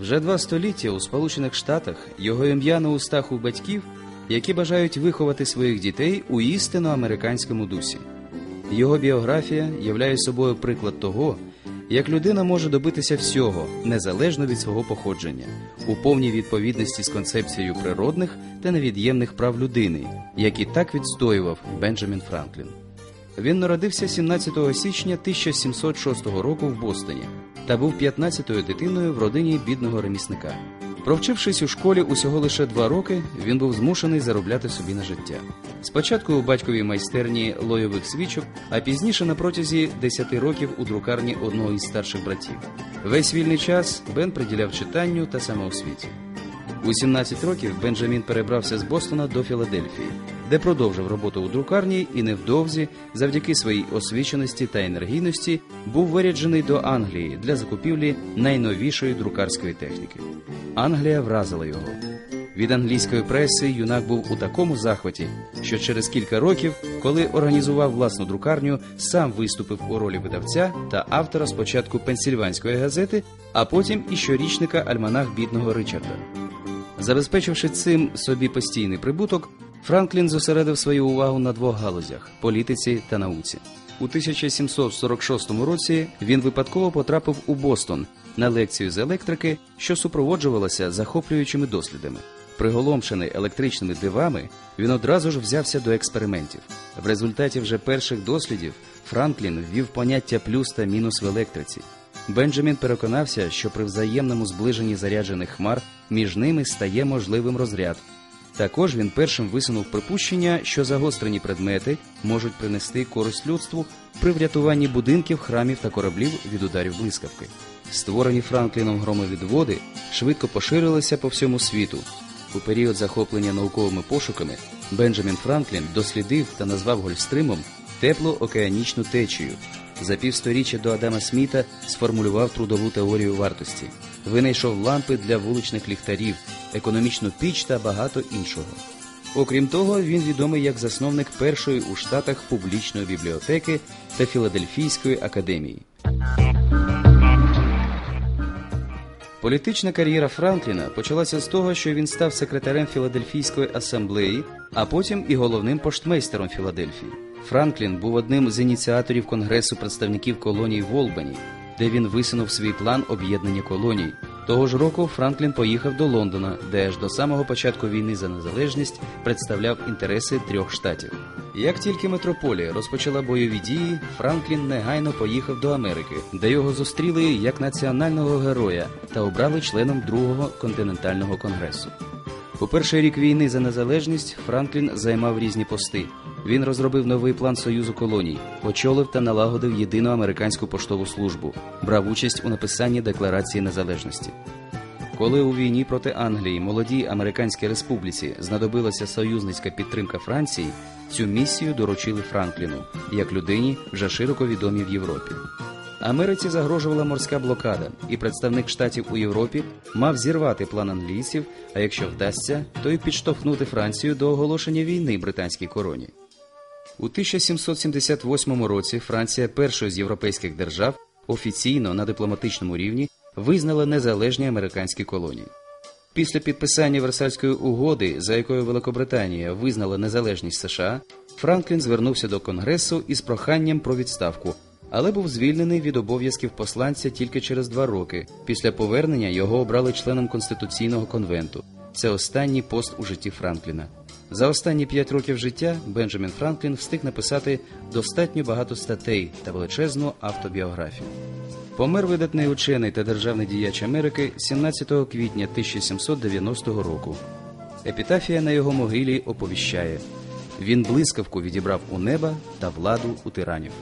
Вже два століття у Сполучених Штатах його ім'я на устах у батьків, які бажають виховати своїх дітей у істинно американському дусі. Його біографія являє собою приклад того, як людина може добитися всього незалежно від свого походження, у повній відповідності з концепцією природних та невід'ємних прав людини, які так відстоював Бенджамін Франклін. Він народився 17 січня 1706 року в Бостоні та був 15-ю дитиною в родині бідного ремісника. Провчившись у школі усього лише два роки, він був змушений заробляти собі на життя. Спочатку у батьковій майстерні лойових свічок, а пізніше на протязі 10 років у друкарні одного із старших братів. Весь вільний час Бен приділяв читанню та самоосвіті. У 17 років Бенджамін перебрався з Бостона до Філадельфії, де продовжив роботу у друкарні і невдовзі, завдяки своїй освіченості та енергійності, був виряджений до Англії для закупівлі найновішої друкарської техніки. Англія вразила його. Від англійської преси юнак був у такому захваті, що через кілька років, коли організував власну друкарню, сам виступив у ролі видавця та автора спочатку пенсільванської газети, а потім і щорічника Альманах бідного Ричарда. Забезпечивши цим собі постійний прибуток, Франклін зосередив свою увагу на двох галузях політиці та науці. У 1746 році він випадково потрапив у Бостон на лекцію з електрики, що супроводжувалася захоплюючими дослідами. Приголомшений електричними дивами, він одразу ж взявся до експериментів. В результаті вже перших дослідів Франклін ввів поняття плюс та мінус в електриці. Бенджамін переконався, що при взаємному зближенні заряджених хмар між ними стає можливим розряд. Також він першим висунув припущення, що загострені предмети можуть принести користь людству при врятуванні будинків, храмів та кораблів від ударів блискавки. Створені Франкліном громовідводи швидко поширилися по всьому світу. У період захоплення науковими пошуками Бенджамін Франклін дослідив та назвав Гольфстримом теплу океанічну течію. За півсторіччя до Адама Сміта сформулював трудову теорію вартості, винайшов лампи для вуличних ліхтарів, економічну піч та багато іншого. Окрім того, він відомий як засновник першої у Штатах публічної бібліотеки та Філадельфійської академії. Політична кар'єра Франкліна почалася з того, що він став секретарем Філадельфійської асамблеї, а потім і головним поштмейстером Філадельфії. Франклін був одним з ініціаторів Конгресу представників колоній в Олбані, де він висунув свій план об'єднання колоній. Того ж року Франклін поїхав до Лондона, де аж до самого початку війни за незалежність представляв інтереси трьох штатів. Як тільки метрополія розпочала бойові дії, Франклін негайно поїхав до Америки, де його зустріли як національного героя та обрали членом другого континентального конгресу. У перший рік війни за незалежність Франклін займав різні пости. Він розробив новий план союзу колоній, очолив та налагодив єдину американську поштову службу, брав участь у написанні Декларації незалежності. Коли у війні проти Англії молодій американській республіці знадобилася союзницька підтримка Франції, цю місію доручили Франкліну як людині, вже широко відомій в Європі. Америці загрожувала морська блокада, і представник штатів у Європі мав зірвати план англійців, а якщо вдасться, то й підштовхнути Францію до оголошення війни британській короні. У 1778 році Франція першою з європейських держав офіційно на дипломатичному рівні визнала незалежні американські колонії. Після підписання Версальської угоди, за якою Великобританія визнала незалежність США, Франклін звернувся до Конгресу із проханням про відставку, але був звільнений від обов'язків посланця тільки через два роки. Після повернення його обрали членом Конституційного конвенту. Це останній пост у житті Франкліна. За останні п'ять років життя Бенджамін Франклін встиг написати достатньо багато статей та величезну автобіографію. Помер видатний учений та державний діяч Америки 17 квітня 1790 року. Епітафія на його могилі оповіщає: він блискавку відібрав у неба та владу у тиранів.